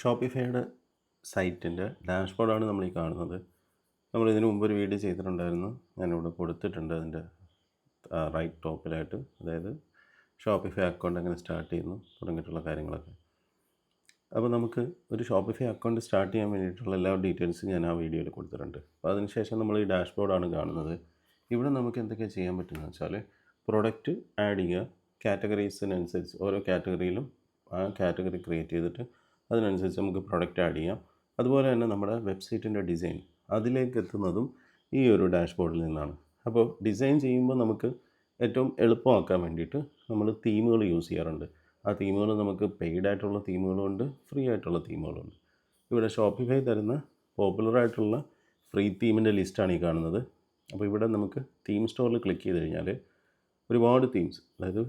ഷോപ്പിഫൈയുടെ സൈറ്റിന്റെ ഡാഷ്ബോർഡാണ് നമ്മൾ ഈ കാണുന്നത്. നമ്മൾ ഇതിനു മുമ്പ് ഒരു വീഡിയോ ചെയ്തിട്ടുണ്ടായിരുന്നു. ഞാനിവിടെ കൊടുത്തിട്ടുണ്ട് അതിന്റെ റൈറ്റ് ടോപ്പിലായിട്ട്. അതായത് ഷോപ്പിഫൈ അക്കൗണ്ട് എങ്ങനെ സ്റ്റാർട്ട് ചെയ്യുന്നു തുടങ്ങിയിട്ടുള്ള കാര്യങ്ങളൊക്കെ. അപ്പോൾ നമുക്ക് ഒരു ഷോപ്പിഫൈ അക്കൗണ്ട് സ്റ്റാർട്ട് ചെയ്യാൻ വേണ്ടിയിട്ടുള്ള എല്ലാ ഡീറ്റെയിൽസും ഞാൻ ആ വീഡിയോയിൽ കൊടുത്തിട്ടുണ്ട്. അപ്പോൾ അതിനുശേഷം നമ്മൾ ഈ ഡാഷ്ബോർഡാണ് കാണുന്നത്. ഇവിടെ നമുക്ക് എന്തൊക്കെയാണ് ചെയ്യാൻ പറ്റുന്നത് വെച്ചാൽ പ്രൊഡക്റ്റ് ആഡ് ചെയ്യുക കാറ്റഗറീസിനനുസരിച്ച് ഓരോ കാറ്റഗറിയിലും ആ കാറ്റഗറി ക്രിയേറ്റ് ചെയ്തിട്ട് അതിനനുസരിച്ച് നമുക്ക് പ്രൊഡക്റ്റ് ആഡ് ചെയ്യാം. അതുപോലെ തന്നെ നമ്മുടെ വെബ്സൈറ്റിന്റെ ഡിസൈൻ അതിലേക്ക് എത്തുന്നതും ഈ ഒരു ഡാഷ്ബോർഡിൽ നിന്നാണ്. അപ്പോൾ ഡിസൈൻ ചെയ്യുമ്പോൾ നമുക്ക് ഏറ്റവും എളുപ്പമാക്കാൻ വേണ്ടിയിട്ട് നമ്മൾ തീമുകൾ യൂസ് ചെയ്യാറുണ്ട്. ആ തീമുകൾ നമുക്ക് പെയ്ഡ് ആയിട്ടുള്ള തീമുകളുണ്ട് ഫ്രീ ആയിട്ടുള്ള തീമുകളുണ്ട് ഇവിടെ ഷോപ്പിഫൈ തരുന്ന പോപ്പുലർ ആയിട്ടുള്ള ഫ്രീ തീമിന്റെ ലിസ്റ്റാണ് ഈ കാണുന്നത്. അപ്പോൾ ഇവിടെ നമുക്ക് തീം സ്റ്റോറിൽ ക്ലിക്ക് ചെയ്ത് കഴിഞ്ഞാൽ ഒരുപാട് തീംസ് അതായത്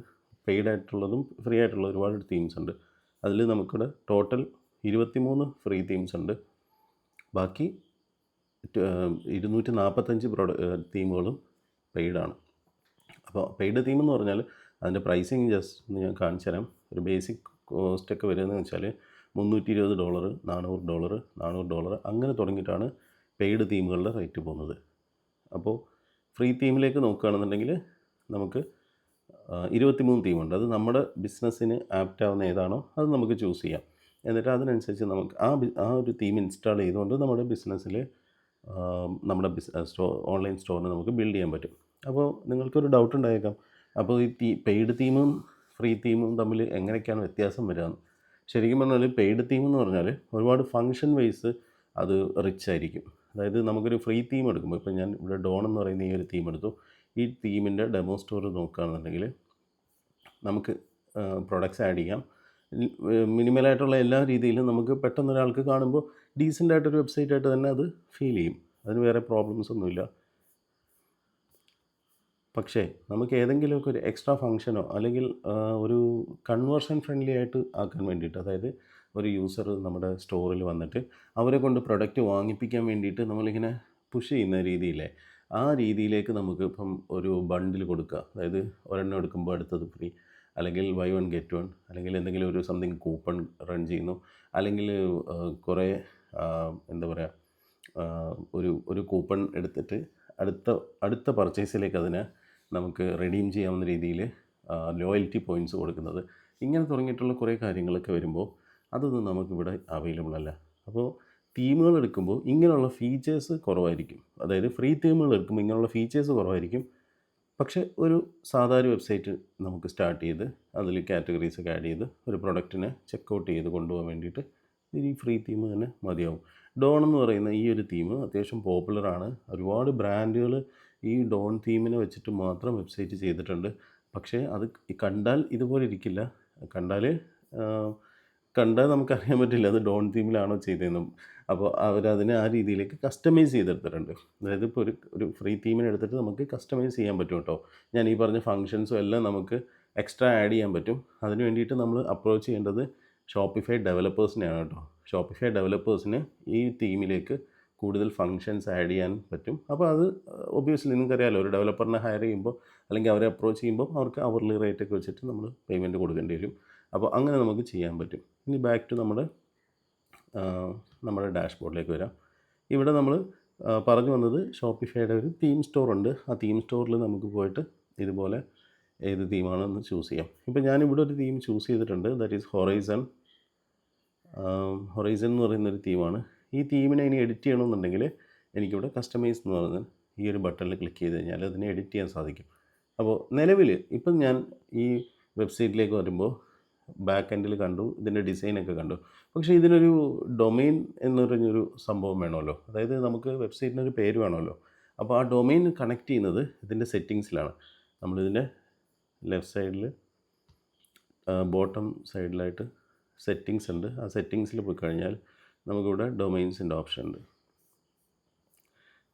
പെയ്ഡ് ആയിട്ടുള്ളതും ഫ്രീ ആയിട്ടുള്ള ഒരുപാട് തീംസ് ഉണ്ട്. അതിൽ നമുക്കിവിടെ ടോട്ടൽ ഇരുപത്തിമൂന്ന് ഫ്രീ തീംസ് ഉണ്ട്. ബാക്കി ഇരുന്നൂറ്റി നാൽപ്പത്തഞ്ച് പ്രൊഡ തീമുകളും പെയ്ഡാണ് അപ്പോൾ പെയ്ഡ് തീം എന്ന് പറഞ്ഞാൽ അതിന്റെ പ്രൈസിങ് ജസ്റ്റ് ഞാൻ കാണിച്ചു തരാം. ഒരു ബേസിക് കോസ്റ്റൊക്കെ വരുന്നതെന്ന് വെച്ചാൽ മുന്നൂറ്റി ഇരുപത് ഡോളർ നാനൂറ് ഡോളർ നാനൂറ് ഡോളർ അങ്ങനെ തുടങ്ങിയിട്ടാണ് പെയ്ഡ് തീമുകളുടെ റേറ്റ് പോകുന്നത്. അപ്പോൾ ഫ്രീ തീമിലേക്ക് നോക്കുകയാണെന്നുണ്ടെങ്കിൽ നമുക്ക് ഇരുപത്തിമൂന്ന് തീമുണ്ട് അത് നമ്മുടെ ബിസിനസ്സിന് ആപ്റ്റ് ആവുന്ന ഏതാണോ അത് നമുക്ക് ചൂസ് ചെയ്യാം. എന്നിട്ട് അതിനനുസരിച്ച് നമുക്ക് ആ ആ ഒരു തീം ഇൻസ്റ്റാൾ ചെയ്തുകൊണ്ട് നമ്മുടെ ബിസിനസ്സിൽ നമ്മുടെ ബിസിനസ് സ്റ്റോ ഓൺലൈൻ സ്റ്റോറിന് നമുക്ക് ബിൽഡ് ചെയ്യാൻ പറ്റും. അപ്പോൾ നിങ്ങൾക്കൊരു ഡൗട്ട് ഉണ്ടായേക്കാം. അപ്പോൾ ഈ തീ പെയ്ഡ് തീമും ഫ്രീ തീമും തമ്മിൽ എങ്ങനെയൊക്കെയാണ് വ്യത്യാസം വരികയെന്ന് ശരിക്കും പറഞ്ഞാൽ പെയ്ഡ് തീം എന്ന് പറഞ്ഞാൽ ഒരുപാട് ഫങ്ഷൻ വൈസ് അത് റിച്ച് ആയിരിക്കും. അതായത് നമുക്കൊരു ഫ്രീ തീം എടുക്കുമ്പോൾ ഇപ്പോൾ ഞാൻ ഇവിടെ ഡോൺ എന്ന് പറയുന്ന ഈ ഒരു തീം എടുത്തു. ഈ തീമിന്റെ ഡെമോ സ്റ്റോർ നോക്കുകയാണെന്നുണ്ടെങ്കിൽ നമുക്ക് പ്രൊഡക്ട്സ് ആഡ് ചെയ്യാം. മിനിമലായിട്ടുള്ള എല്ലാ രീതിയിലും നമുക്ക് പെട്ടെന്ന് ഒരാൾക്ക് കാണുമ്പോൾ ഡീസന്റ് ആയിട്ടൊരു വെബ്സൈറ്റ് ആയിട്ട് തന്നെ അത് ഫീൽ ചെയ്യും. അതിന് വേറെ പ്രോബ്ലംസ് ഒന്നുമില്ല. പക്ഷേ നമുക്ക് ഏതെങ്കിലുമൊക്കെ ഒരു എക്സ്ട്രാ ഫങ്ഷനോ അല്ലെങ്കിൽ ഒരു കൺവേർഷൻ ഫ്രണ്ട്ലി ആയിട്ട് ആക്കാൻ വേണ്ടിയിട്ട് അതായത് ഒരു യൂസർ നമ്മുടെ സ്റ്റോറിൽ വന്നിട്ട് അവരെ കൊണ്ട് പ്രൊഡക്റ്റ് വാങ്ങിപ്പിക്കാൻ വേണ്ടിയിട്ട് നമ്മളിങ്ങനെ പുഷ് ചെയ്യുന്ന രീതിയിലെ ആ രീതിയിലേക്ക് നമുക്ക് ഇപ്പം ഒരു ബണ്ടിൽ കൊടുക്കുക. അതായത് ഒരെണ്ണം എടുക്കുമ്പോൾ അടുത്തത് ഫ്രീ അല്ലെങ്കിൽ ബൈ വൺ ഗെറ്റ് വൺ അല്ലെങ്കിൽ എന്തെങ്കിലും ഒരു സംതിങ് കൂപ്പൺ റൺ ചെയ്യുന്നു. അല്ലെങ്കിൽ കുറേ എന്താ പറയുക ഒരു ഒരു കൂപ്പൺ എടുത്തിട്ട് അടുത്ത അടുത്ത പർച്ചേസിലേക്ക് അതിനെ നമുക്ക് റെഡീം ചെയ്യാവുന്ന രീതിയിൽ ലോയൽറ്റി പോയിന്റ്സ് കൊടുക്കുന്നത്. ഇങ്ങനെ തുടങ്ങിയിട്ടുള്ള കുറേ കാര്യങ്ങളൊക്കെ വരുമ്പോൾ അതൊന്നും നമുക്കിവിടെ അവൈലബിൾ അല്ല. അപ്പോൾ തീമുകൾ എടുക്കുമ്പോൾ ഇങ്ങനെയുള്ള ഫീച്ചേഴ്സ് കുറവായിരിക്കും. അതായത് ഫ്രീ തീമുകൾ എടുക്കുമ്പോൾ ഇങ്ങനെയുള്ള ഫീച്ചേഴ്സ് കുറവായിരിക്കും. പക്ഷേ ഒരു സാധാരണ വെബ്സൈറ്റ് നമുക്ക് സ്റ്റാർട്ട് ചെയ്ത് അതിൽ കാറ്റഗറീസ് ഒക്കെ ആഡ് ചെയ്ത് ഒരു പ്രൊഡക്റ്റിനെ ചെക്കൗട്ട് ചെയ്ത് കൊണ്ടുപോകാൻ വേണ്ടിയിട്ട് ഈ ഫ്രീ തീം തന്നെ മതിയാവും. ഡോൺ എന്ന് പറയുന്ന ഈ ഒരു തീം അത്യാവശ്യം പോപ്പുലറാണ് ഒരുപാട് ബ്രാൻഡുകൾ ഈ ഡോൺ തീമിനെ വെച്ചിട്ട് മാത്രം വെബ്സൈറ്റ് ചെയ്തിട്ടുണ്ട്. പക്ഷേ അത് കണ്ടാൽ ഇതുപോലെ ഇരിക്കില്ല. കണ്ടാൽ കണ്ടാൽ നമുക്കറിയാൻ പറ്റില്ല അത് ഡോൺ തീമിലാണോ ചെയ്തതെന്നും. അപ്പോൾ അവരതിനെ ആ രീതിയിലേക്ക് കസ്റ്റമൈസ് ചെയ്തെടുത്തിട്ടുണ്ട്. അതായത് ഇപ്പോൾ ഒരു ഒരു ഫ്രീ തീമിനെടുത്തിട്ട് നമുക്ക് കസ്റ്റമൈസ് ചെയ്യാൻ പറ്റും കേട്ടോ. ഞാൻ ഈ പറഞ്ഞ ഫങ്ഷൻസും എല്ലാം നമുക്ക് എക്സ്ട്രാ ആഡ് ചെയ്യാൻ പറ്റും. അതിന് വേണ്ടിയിട്ട് നമ്മൾ അപ്രോച്ച് ചെയ്യേണ്ടത് ഷോപ്പിഫൈ ഡെവലപ്പേഴ്സിനെയാണ് കേട്ടോ. ഷോപ്പിഫൈ ഡെവലപ്പേഴ്സിന് ഈ തീമിലേക്ക് കൂടുതൽ ഫങ്ഷൻസ് ആഡ് ചെയ്യാൻ പറ്റും. അപ്പോൾ അത് ഒബ്വിയസ്ലി നിങ്ങൾക്കറിയാമല്ലോ ഒരു ഡെവലപ്പറിനെ ഹയർ ചെയ്യുമ്പോൾ അല്ലെങ്കിൽ അവരെ അപ്രോച്ച് ചെയ്യുമ്പോൾ അവർക്ക് അവർലി റേറ്റ് ഒക്കെ വെച്ചിട്ട് നമ്മൾ പേയ്മെന്റ് കൊടുക്കേണ്ടി വരും. അപ്പോൾ അങ്ങനെ നമുക്ക് ചെയ്യാൻ പറ്റും. ഇനി ബാക്ക് ടു നമ്മുടെ നമ്മുടെ ഡാഷ്ബോർഡിലേക്ക് വരാം. ഇവിടെ നമ്മൾ പറഞ്ഞു വന്നത് ഷോപ്പിഫൈയുടെ ഒരു തീം സ്റ്റോർ ഉണ്ട്. ആ തീം സ്റ്റോറിൽ നമുക്ക് പോയിട്ട് ഇതുപോലെ ഏത് തീമാണെന്ന് ചൂസ് ചെയ്യാം. ഇപ്പോൾ ഞാനിവിടെ ഒരു തീം ചൂസ് ചെയ്തിട്ടുണ്ട്. ദാറ്റ് ഈസ് ഹൊറൈസൺ ഹൊറൈസൺ എന്ന് പറയുന്നൊരു തീമാണ് ഈ തീമിനെ ഇനി എഡിറ്റ് ചെയ്യണമെന്നുണ്ടെങ്കിൽ എനിക്കിവിടെ കസ്റ്റമൈസ് എന്ന് പറഞ്ഞാൽ ഈ ഒരു ബട്ടണിൽ ക്ലിക്ക് ചെയ്ത് കഴിഞ്ഞാൽ അതിനെ എഡിറ്റ് ചെയ്യാൻ സാധിക്കും. അപ്പോൾ നിലവിൽ ഇപ്പം ഞാൻ ഈ വെബ്സൈറ്റിലേക്ക് വരുമ്പോൾ ബാക്ക് എൻഡിൽ കണ്ടു ഇതിന്റെ ഡിസൈനൊക്കെ കണ്ടു. പക്ഷേ ഇതിനൊരു ഡൊമെയിൻ എന്ന് പറഞ്ഞൊരു സംഭവം വേണമല്ലോ. അതായത് നമുക്ക് വെബ്സൈറ്റിനൊരു പേര് വേണമല്ലോ. അപ്പോൾ ആ ഡൊമെയിൻ കണക്ട് ചെയ്യുന്നത് ഇതിന്റെ സെറ്റിങ്സിലാണ് നമ്മളിതിന്റെ ലെഫ്റ്റ് സൈഡിൽ ബോട്ടം സൈഡിലായിട്ട് സെറ്റിങ്സ് ഉണ്ട്. ആ സെറ്റിങ്സിൽ പോയി കഴിഞ്ഞാൽ നമുക്കിവിടെ ഡൊമൈൻസിന്റെ ഓപ്ഷൻ ഉണ്ട്.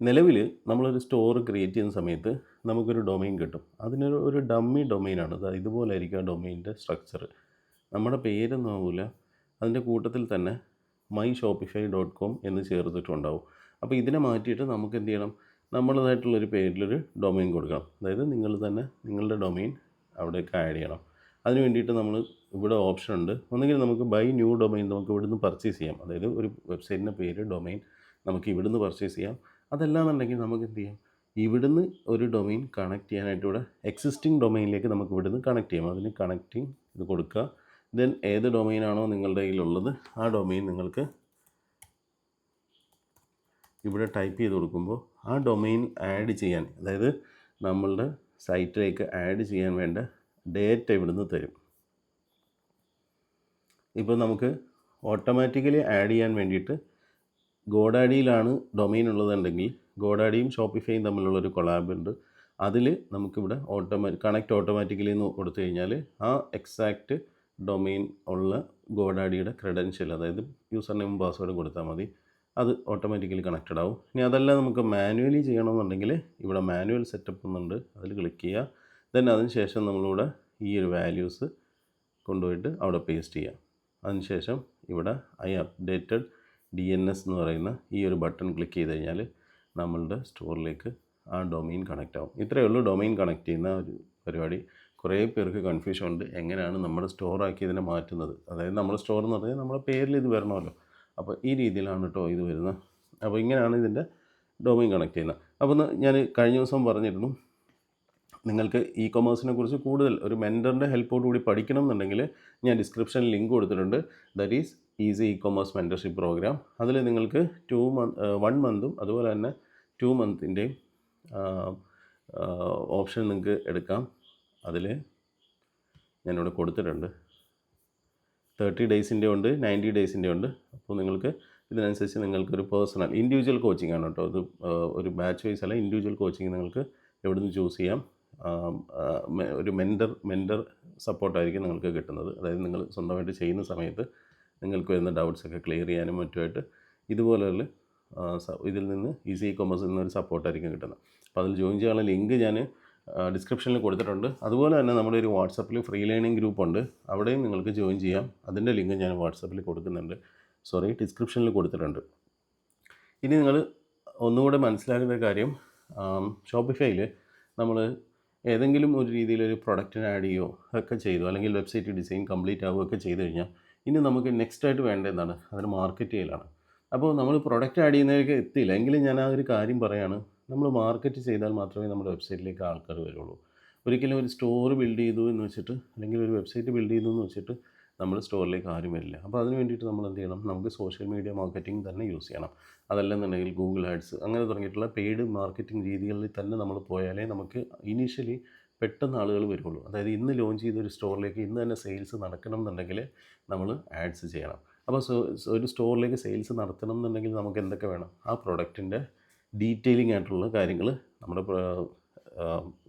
നിലവിൽ നമ്മളൊരു സ്റ്റോർ ക്രിയേറ്റ് ചെയ്യുന്ന സമയത്ത് നമുക്കൊരു ഡൊമൈൻ കിട്ടും. അതിനൊരു ഒരു ഡമ്മി ഡൊമൈനാണ് ഇതുപോലെ ആയിരിക്കും ആ ഡൊമൈനിന്റെ സ്ട്രക്ചർ നമ്മുടെ പേരൊന്നും ആവില്ല അതിന്റെ കൂട്ടത്തിൽ തന്നെ മൈ ഷോപ്പിഫൈ ഡോട്ട് കോം എന്ന് ചേർത്തിട്ടുണ്ടാവും. അപ്പോൾ ഇതിനെ മാറ്റിയിട്ട് നമുക്ക് എന്ത് ചെയ്യണം? നമ്മളതായിട്ടുള്ളൊരു പേരിലൊരു ഡൊമൈൻ കൊടുക്കണം. അതായത് നിങ്ങൾ തന്നെ നിങ്ങളുടെ ഡൊമൈൻ അവിടേക്ക് ആഡ് ചെയ്യണം. അതിന് വേണ്ടിയിട്ട് നമ്മൾ ഇവിടെ ഓപ്ഷൻ ഉണ്ട്. ഒന്നുകിൽ നമുക്ക് ബൈ ന്യൂ ഡൊമൈൻ നമുക്ക് ഇവിടുന്ന് പർച്ചേസ് ചെയ്യാം. അതായത് ഒരു വെബ്സൈറ്റിന്റെ പേര് ഡൊമൈൻ നമുക്ക് ഇവിടുന്ന് പർച്ചേസ് ചെയ്യാം. അതല്ലാന്നുണ്ടെങ്കിൽ നമുക്ക് എന്ത് ചെയ്യാം? ഇവിടുന്ന് ഒരു ഡൊമൈൻ കണക്ട് ചെയ്യാനായിട്ട് ഇവിടെ എക്സിസ്റ്റിംഗ് ഡൊമൈനിലേക്ക് നമുക്ക് ഇവിടുന്ന് കണക്ട് ചെയ്യാം. അതിന് കണക്റ്റിംഗ് ഇത് കൊടുക്കുക. ദെൻ ഏത് ഡൊമൈനാണോ നിങ്ങളുടെ കയ്യിലുള്ളത് ആ ഡൊമൈൻ നിങ്ങൾക്ക് ഇവിടെ ടൈപ്പ് ചെയ്ത് കൊടുക്കുമ്പോൾ ആ ഡൊമൈൻ ആഡ് ചെയ്യാൻ അതായത് നമ്മളുടെ സൈറ്റിലേക്ക് ആഡ് ചെയ്യാൻ വേണ്ട ഡേറ്റ ഇവിടുന്ന് തരും. ഇപ്പോൾ നമുക്ക് ഓട്ടോമാറ്റിക്കലി ആഡ് ചെയ്യാൻ വേണ്ടിയിട്ട് ഗോഡാഡിയിലാണ് ഡൊമൈൻ ഉള്ളതുണ്ടെങ്കിൽ ഗോഡാഡിയും ഷോപ്പിഫൈയും തമ്മിലുള്ളൊരു കൊളാബ് ഉണ്ട്. അതിൽ നമുക്കിവിടെ ഓട്ടോമാ കണക്ട് ഓട്ടോമാറ്റിക്കലി എന്ന് കൊടുത്തു കഴിഞ്ഞാൽ ആ എക്സാക്റ്റ് ഡൊമൈൻ ഉള്ള ഗോഡാഡിയുടെ ക്രെഡൻഷ്യൽ അതായത് യൂസർ നെയിം പാസ്വേഡും കൊടുത്താൽ മതി. അത് ഓട്ടോമാറ്റിക്കലി കണക്റ്റഡ് ആവും. ഇനി അതല്ല നമുക്ക് മാനുവലി ചെയ്യണമെന്നുണ്ടെങ്കിൽ ഇവിടെ മാനുവൽ സെറ്റപ്പ് എന്നുണ്ട്. അതിൽ ക്ലിക്ക് ചെയ്യുക. ദെൻ അതിന് ശേഷം നമ്മളിവിടെ ഈ ഒരു വാല്യൂസ് കൊണ്ടുപോയിട്ട് അവിടെ പേസ്റ്റ് ചെയ്യാം അതിനുശേഷം ഇവിടെ I updated D N S എന്ന് പറയുന്ന ഈ ഒരു ബട്ടൺ ക്ലിക്ക് ചെയ്ത് കഴിഞ്ഞാൽ നമ്മളുടെ സ്റ്റോറിലേക്ക് ആ ഡൊമൈൻ കണക്റ്റ് ആവും. ഇത്രയേ ഉള്ളൂ ഡൊമൈൻ കണക്ട് ചെയ്യുന്ന ഒരു പരിപാടി. കുറേ പേർക്ക് കൺഫ്യൂഷൻ ഉണ്ട് എങ്ങനെയാണ് നമ്മുടെ സ്റ്റോറാക്കി ഇതിനെ മാറ്റുന്നത്. അതായത് നമ്മുടെ സ്റ്റോർ എന്ന് പറഞ്ഞാൽ നമ്മുടെ പേരിൽ ഇത് വരണമല്ലോ. അപ്പോൾ ഈ രീതിയിലാണ് കേട്ടോ ഇത് വരുന്നത് അപ്പോൾ ഇങ്ങനെയാണ് ഇതിന്റെ ഡൊമൈൻ കണക്ട് ചെയ്യുന്നത് അപ്പോൾ ഞാൻ കഴിഞ്ഞ ദിവസം പറഞ്ഞിരുന്നു നിങ്ങൾക്ക് ഇ കൊമേഴ്സിനെ കുറിച്ച് കൂടുതൽ ഒരു മെന്ററിന്റെ ഹെൽപ്പോട് കൂടി പഠിക്കണം എന്നുണ്ടെങ്കിൽ ഞാൻ ഡിസ്ക്രിപ്ഷനിൽ ലിങ്ക് കൊടുത്തിട്ടുണ്ട്. That is easy e commerce mentorship program അതിൽ നിങ്ങൾക്ക് ടു മന്ത് വൺ മന്തും അതുപോലെ തന്നെ ടു മന്തിന്റെയും ഓപ്ഷൻ നിങ്ങൾക്ക് എടുക്കാം. അതിൽ ഞാനിവിടെ കൊടുത്തിട്ടുണ്ട്. തേർട്ടി ഡേയ്സിന്റെ ഉണ്ട് നയന്റി ഡേയ്സിന്റെ ഉണ്ട്. അപ്പോൾ നിങ്ങൾക്ക് ഇതിനനുസരിച്ച് നിങ്ങൾക്കൊരു പേഴ്സണൽ ഇൻഡിവിജ്വൽ കോച്ചിങ് ആണ് കേട്ടോ. അത് ഒരു ബാച്ച് വൈസ് അല്ല ഇൻഡിവിജ്വൽ കോച്ചിങ് നിങ്ങൾക്ക് എവിടുന്ന് ചൂസ് ചെയ്യാം. ഒരു മെന്റർ മെന്റർ സപ്പോർട്ടായിരിക്കും നിങ്ങൾക്ക് കിട്ടുന്നത്. അതായത് നിങ്ങൾ സ്വന്തമായിട്ട് ചെയ്യുന്ന സമയത്ത് നിങ്ങൾക്ക് വരുന്ന ഡൗട്ട്സൊക്കെ ക്ലിയർ ചെയ്യാനും മറ്റുമായിട്ട് ഇതുപോലെയുള്ള ഇതിൽ നിന്ന് ഈസി കൊമേഴ്സിൽ നിന്നൊരു സപ്പോർട്ടായിരിക്കും കിട്ടുന്നത്. അപ്പോൾ അതിൽ ജോയിൻ ചെയ്യാനുള്ള ലിങ്ക് ഞാൻ ഡിസ്ക്രിപ്ഷനിൽ കൊടുത്തിട്ടുണ്ട്. അതുപോലെ തന്നെ നമ്മുടെ ഒരു വാട്സപ്പിൽ ഫ്രീ ലേണിംഗ് ഗ്രൂപ്പ് ഉണ്ട്. അവിടെയും നിങ്ങൾക്ക് ജോയിൻ ചെയ്യാം. അതിന്റെ ലിങ്ക് ഞാൻ വാട്സപ്പിൽ കൊടുക്കുന്നുണ്ട്. സോറി ഡിസ്ക്രിപ്ഷനിൽ കൊടുത്തിട്ടുണ്ട്. ഇനി നിങ്ങൾ ഒന്നുകൂടെ മനസ്സിലാക്കുന്ന കാര്യം ഷോപ്പിഫൈയിൽ നമ്മൾ ഏതെങ്കിലും ഒരു രീതിയിലൊരു പ്രൊഡക്റ്റിന് ആഡ് ചെയ്യുകയോ ഒക്കെ ചെയ്തു അല്ലെങ്കിൽ വെബ്സൈറ്റ് ഡിസൈൻ കംപ്ലീറ്റ് ആവുകയൊക്കെ ചെയ്തു കഴിഞ്ഞാൽ ഇനി നമുക്ക് നെക്സ്റ്റ് ആയിട്ട് വേണ്ട എന്താണ് അതിന് മാർക്കറ്റ് ചെയ്യലാണ്. അപ്പോൾ നമ്മൾ പ്രൊഡക്റ്റ് ആഡ് ചെയ്യുന്നതിലേക്ക് എത്തിയില്ല. എങ്കിലും ഞാൻ ആ ഒരു കാര്യം പറയാണ്. നമ്മൾ മാർക്കറ്റ് ചെയ്താൽ മാത്രമേ നമ്മുടെ വെബ്സൈറ്റിലേക്ക് ആൾക്കാർ വരുള്ളൂ. ഒരിക്കലും ഒരു സ്റ്റോർ ബിൽഡ് ചെയ്തു എന്ന് വെച്ചിട്ട് അല്ലെങ്കിൽ ഒരു വെബ്സൈറ്റ് ബിൽഡ് ചെയ്തു എന്ന് വെച്ചിട്ട് നമ്മൾ സ്റ്റോറിലേക്ക് ആരും വരില്ല. അപ്പോൾ അതിന് വേണ്ടിയിട്ട് നമ്മൾ എന്ത് ചെയ്യണം? നമുക്ക് സോഷ്യൽ മീഡിയ മാർക്കറ്റിംഗ് തന്നെ യൂസ് ചെയ്യണം. അതല്ലെന്നുണ്ടെങ്കിൽ ഗൂഗിൾ ആഡ്സ് അങ്ങനെ തുടങ്ങിയിട്ടുള്ള പെയ്ഡ് മാർക്കറ്റിംഗ് രീതികളിൽ തന്നെ നമ്മൾ പോയാലേ നമുക്ക് ഇനീഷ്യലി പെട്ടെന്ന് ആളുകൾ വരുള്ളൂ. അതായത് ഇന്ന് ലോഞ്ച് ചെയ്ത ഒരു സ്റ്റോറിലേക്ക് ഇന്ന് തന്നെ സെയിൽസ് നടക്കണം എന്നുണ്ടെങ്കിൽ നമ്മൾ ആഡ്സ് ചെയ്യണം. അപ്പോൾ ഒരു സ്റ്റോറിലേക്ക് സെയിൽസ് നടത്തണം എന്നുണ്ടെങ്കിൽ നമുക്ക് എന്തൊക്കെ വേണം? ആ പ്രൊഡക്റ്റിന്റെ ഡീറ്റെയിലിംഗ് ആയിട്ടുള്ള കാര്യങ്ങൾ നമ്മുടെ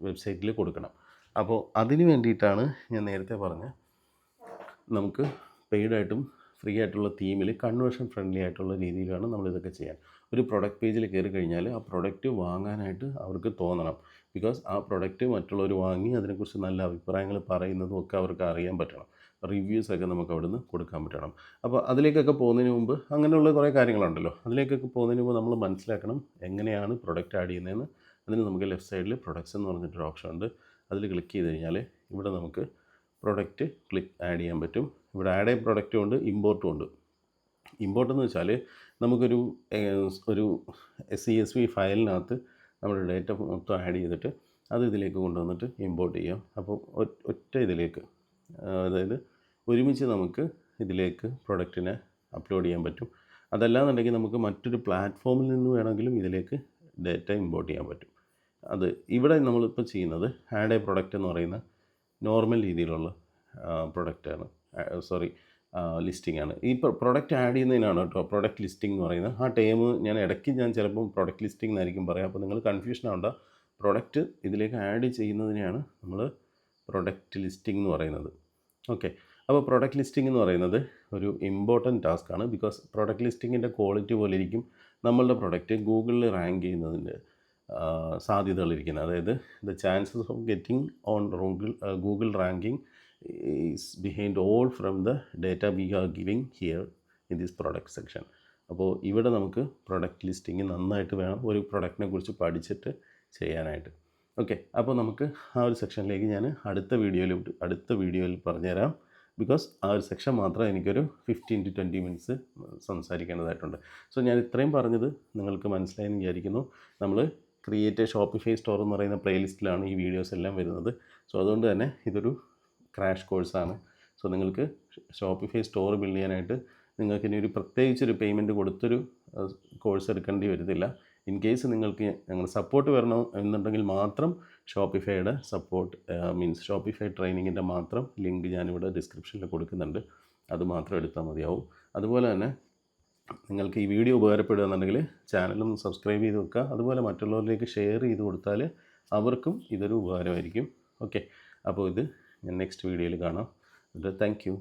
വെബ്സൈറ്റിൽ കൊടുക്കണം. അപ്പോൾ അതിന് വേണ്ടിയിട്ടാണ് ഞാൻ നേരത്തെ പറഞ്ഞ നമുക്ക് പെയ്ഡായിട്ടും ഫ്രീ ആയിട്ടുള്ള തീമിൽ കൺവേർഷൻ ഫ്രണ്ട്ലി ആയിട്ടുള്ള രീതിയിലാണ് നമ്മൾ ഇതൊക്കെ ചെയ്യാൻ. ഒരു പ്രൊഡക്റ്റ് പേജിൽ കയറി കഴിഞ്ഞാൽ ആ പ്രൊഡക്റ്റ് വാങ്ങാനായിട്ട് അവർക്ക് തോന്നണം. ബിക്കോസ് ആ പ്രൊഡക്റ്റ് മറ്റുള്ളവർ വാങ്ങി അതിനെക്കുറിച്ച് നല്ല അഭിപ്രായങ്ങൾ പറയുന്നതും ഒക്കെ അവർക്ക് അറിയാൻ പറ്റണം. റിവ്യൂസൊക്കെ നമുക്ക് അവിടുന്ന് കൊടുക്കാൻ പറ്റണം. അപ്പോൾ അതിലേക്കൊക്കെ പോകുന്നതിന് മുമ്പ് അങ്ങനെയുള്ള കുറേ കാര്യങ്ങളുണ്ടല്ലോ. അതിലേക്കൊക്കെ പോകുന്നതിന് മുമ്പ് നമ്മൾ മനസ്സിലാക്കണം എങ്ങനെയാണ് പ്രൊഡക്റ്റ് ആഡ് ചെയ്യുന്നതെന്ന്. അതിന് നമുക്ക് ലെഫ്റ്റ് സൈഡിൽ പ്രൊഡക്ട്സ് എന്ന് പറഞ്ഞിട്ടൊരു ഓപ്ഷൻ ഉണ്ട്. അതിൽ ക്ലിക്ക് ചെയ്ത് കഴിഞ്ഞാൽ ഇവിടെ നമുക്ക് പ്രൊഡക്റ്റ് ക്ലിക്ക് ആഡ് ചെയ്യാൻ പറ്റും. ഇവിടെ ആഡ് ചെയ്യ പ്രൊഡക്റ്റും ഉണ്ട് ഇമ്പോർട്ടും ഉണ്ട്. ഇമ്പോർട്ട് എന്ന് വെച്ചാൽ നമുക്കൊരു ഒരു എസ് സി എസ് വി ഫയലിനകത്ത് നമ്മുടെ ഡേറ്റ മൊത്തം ആഡ് ചെയ്തിട്ട് അത് ഇതിലേക്ക് കൊണ്ടുവന്നിട്ട് ഇമ്പോർട്ട് ചെയ്യാം. അപ്പോൾ ഒറ്റ ഇതിലേക്ക് അതായത് ഒരുമിച്ച് നമുക്ക് ഇതിലേക്ക് പ്രൊഡക്റ്റിനെ അപ്ലോഡ് ചെയ്യാൻ പറ്റും. അതല്ലാന്നുണ്ടെങ്കിൽ നമുക്ക് മറ്റൊരു പ്ലാറ്റ്ഫോമിൽ നിന്ന് വേണമെങ്കിലും ഇതിലേക്ക് ഡേറ്റ ഇമ്പോർട്ട് ചെയ്യാൻ പറ്റും. അത് ഇവിടെ നമ്മളിപ്പോൾ ചെയ്യുന്നത് ആഡ് എ പ്രൊഡക്റ്റ് എന്ന് പറയുന്ന നോർമൽ രീതിയിലുള്ള പ്രൊഡക്റ്റാണ് സോറി ലിസ്റ്റിംഗ് ആണ്. ഈ പ്രൊഡക്റ്റ് ആഡ് ചെയ്യുന്നതിനാണ് കേട്ടോ. പ്രൊഡക്റ്റ് ലിസ്റ്റിംഗ് എന്ന് പറയുന്നത്. ആ ടൈം ഞാൻ ഇടയ്ക്ക് ഞാൻ ചിലപ്പം പ്രൊഡക്റ്റ് ലിസ്റ്റിംഗ് എന്നായിരിക്കും പറയാം. അപ്പോൾ നിങ്ങൾ കൺഫ്യൂഷൻ ആവേണ്ട. പ്രൊഡക്റ്റ് ഇതിലേക്ക് ആഡ് ചെയ്യുന്നതിനെയാണ് നമ്മൾ പ്രൊഡക്റ്റ് ലിസ്റ്റിംഗ് എന്ന് പറയുന്നത്. ഓക്കെ അപ്പോൾ പ്രൊഡക്റ്റ് ലിസ്റ്റിംഗ് എന്ന് പറയുന്നത് ഒരു ഇമ്പോർട്ടന്റ് ടാസ്ക് ആണ്. ബിക്കോസ് പ്രൊഡക്റ്റ് ലിസ്റ്റിങ്ങിന്റെ ക്വാളിറ്റി പോലെ ഇരിക്കും നമ്മളുടെ പ്രൊഡക്റ്റ് ഗൂഗിളിൽ റാങ്ക് ചെയ്യുന്നതിന്റെ സാധ്യതകളിരിക്കുന്നത് അതായത് the chances of getting on Google Google ranking is behind all from the data we are giving here in this product section അപ്പോൾ ഇവിടെ നമുക്ക് പ്രൊഡക്റ്റ് ലിസ്റ്റിംഗ് നന്നായിട്ട് വേണം ഒരു പ്രൊഡക്റ്റിനെ കുറിച്ച് പഠിച്ചിട്ട് ചെയ്യാനായിട്ട്. ഓക്കെ അപ്പോൾ നമുക്ക് ആ ഒരു സെക്ഷനിലേക്ക് ഞാൻ അടുത്ത വീഡിയോയിൽ അടുത്ത വീഡിയോയിൽ പറഞ്ഞുതരാം. ബിക്കോസ് ആ ഒരു സെക്ഷൻ മാത്രം എനിക്കൊരു ഫിഫ്റ്റീൻ ടു ട്വന്റി മിനിറ്റ്സ് സംസാരിക്കേണ്ടതായിട്ടുണ്ട്. സോ ഞാൻ ഇത്രയും പറഞ്ഞത് നിങ്ങൾക്ക് മനസ്സിലായെന്ന് വിചാരിക്കുന്നു. നമ്മൾ ക്രിയേറ്റ് ഷോപ്പിഫൈ സ്റ്റോർ എന്ന് പറയുന്ന പ്ലേലിസ്റ്റിലാണ് ഈ വീഡിയോസ് എല്ലാം വരുന്നത്. സോ അതുകൊണ്ട് തന്നെ ഇതൊരു ക്രാഷ് കോഴ്സാണ് സോ നിങ്ങൾക്ക് ഷോപ്പിഫൈ സ്റ്റോർ ബിൽഡ് ചെയ്യാനായിട്ട് നിങ്ങൾക്ക് ഇനി ഒരു പ്രത്യേകിച്ചൊരു പേയ്മെന്റ് കൊടുത്തൊരു കോഴ്സ് എടുക്കേണ്ടി വരുന്നില്ല ഇൻ കേസ് നിങ്ങൾക്ക് ഞങ്ങൾ സപ്പോർട്ട് വരണം എന്നുണ്ടെങ്കിൽ മാത്രം ഷോപ്പിഫൈയുടെ സപ്പോർട്ട് മീൻസ് ഷോപ്പിഫൈ ട്രെയിനിങ്ങിന്റെ മാത്രം ലിങ്ക് ഞാനിവിടെ ഡിസ്ക്രിപ്ഷനിൽ കൊടുക്കുന്നുണ്ട്. അത് മാത്രം എടുത്താൽ മതിയാവും. അതുപോലെ തന്നെ നിങ്ങൾക്ക് ഈ വീഡിയോ ഉപകാരപ്പെടുകയെന്നുണ്ടെങ്കിൽ ചാനലും സബ്സ്ക്രൈബ് ചെയ്ത് വെക്കുക. അതുപോലെ മറ്റുള്ളവരിലേക്ക് ഷെയർ ചെയ്ത് കൊടുത്താൽ അവർക്കും ഇതൊരു ഉപകാരമായിരിക്കും. ഓക്കെ അപ്പോൾ ഇത് ഞാൻ നെക്സ്റ്റ് വീഡിയോയിൽ കാണാം. Thank you